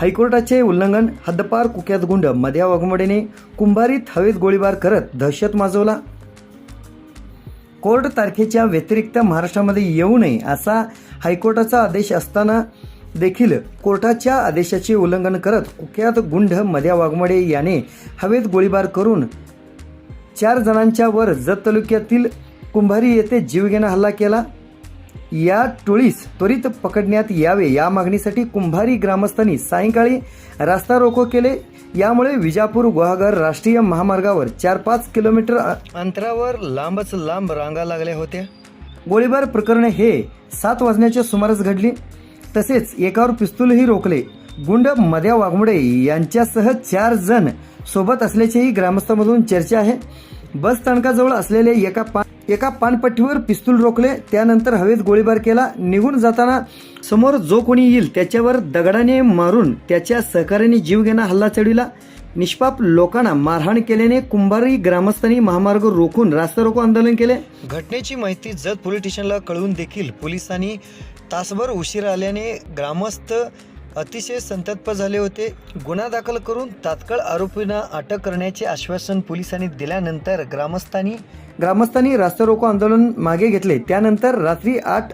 हायकोर्टाचे उल्लंघन हद्दपार कुख्यात गुंड मध्या वाघमोडेने कुंभारीत हवेत गोळीबार करत दहशत माजवला. कोर्ट तारखेच्या व्यतिरिक्त महाराष्ट्रामध्ये येऊ नये असा हायकोर्टाचा आदेश असताना देखील कोर्टाच्या आदेशाचे उल्लंघन करत कुख्यात गुंड मध्या वाघमोडे याने हवेत गोळीबार करून चार जणांच्या वर जत तालुक्यातील कुंभारी येथे जीवघेणा हल्ला केला. या टोळीस त्वरित पकडण्यात यावे. या मागणीसाठी कुंभारी ग्रामस्थांनी सायंकाळी रास्ता रोको केले. यामुळे विजापूर गुहागर राष्ट्रीय महामार्गावर चार पाच किलोमीटर अ- अंतरावर लांबच लांब रांगा लागल्या होत्या. गोळीबार प्रकरण हे सात वाजण्याच्या सुमारास घडली. तसेच एकावर पिस्तूलही रोखले. गुंड मध्या वाघमोडे यांच्यासह चार जण सोबत असल्याचेही ग्रामस्थांमधून चर्चा आहे. बस स्थानकाजवळ असलेले एका पा एका पानपट्टीवर पिस्तूल रोखले. त्यानंतर हवेत गोळीबार केला. निघून जाताना समोर जो कोणी येईल त्याच्यावर दगडाने मारून त्याच्या सहकार्याने जीवघेणा हल्ला चढविला. निष्पाप लोकांना मारहाण केल्याने कुंभारी ग्रामस्थांनी महामार्ग रोखून रास्ता रोको आंदोलन केले. घटनेची माहिती जत पोलीस स्टेशनला कळवून देखील पोलिसांनी तासभर उशीर आल्याने ग्रामस्थ अतिशय संतप्त झाले होते. गुन्हा दाखल करून तात्काळ आरोपींना अटक करण्याचे आश्वासन पोलिसांनी दिल्यानंतर ग्रामस्थांनी ग्रामस्थांनी रास्ता रोको आंदोलन मागे घेतले. त्यानंतर रात्री आठ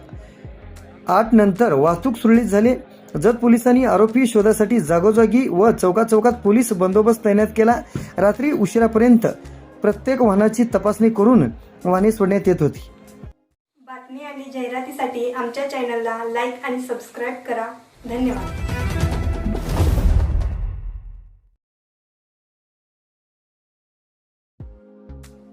आठ नंतर वाहतूक सुरळीत झाली. जत पोलिसांनी आरोपी शोधासाठी जागोजागी व चौकात चौकात पोलीस बंदोबस्त तैनात केला. रात्री उशिरापर्यंत प्रत्येक वाहनाची तपासणी करून वाहने सोडण्यात येत होती. बातमी आणि जाहिरातीसाठी आमच्या चॅनलला लाईक आणि सबस्क्राईब करा. धन्यवाद.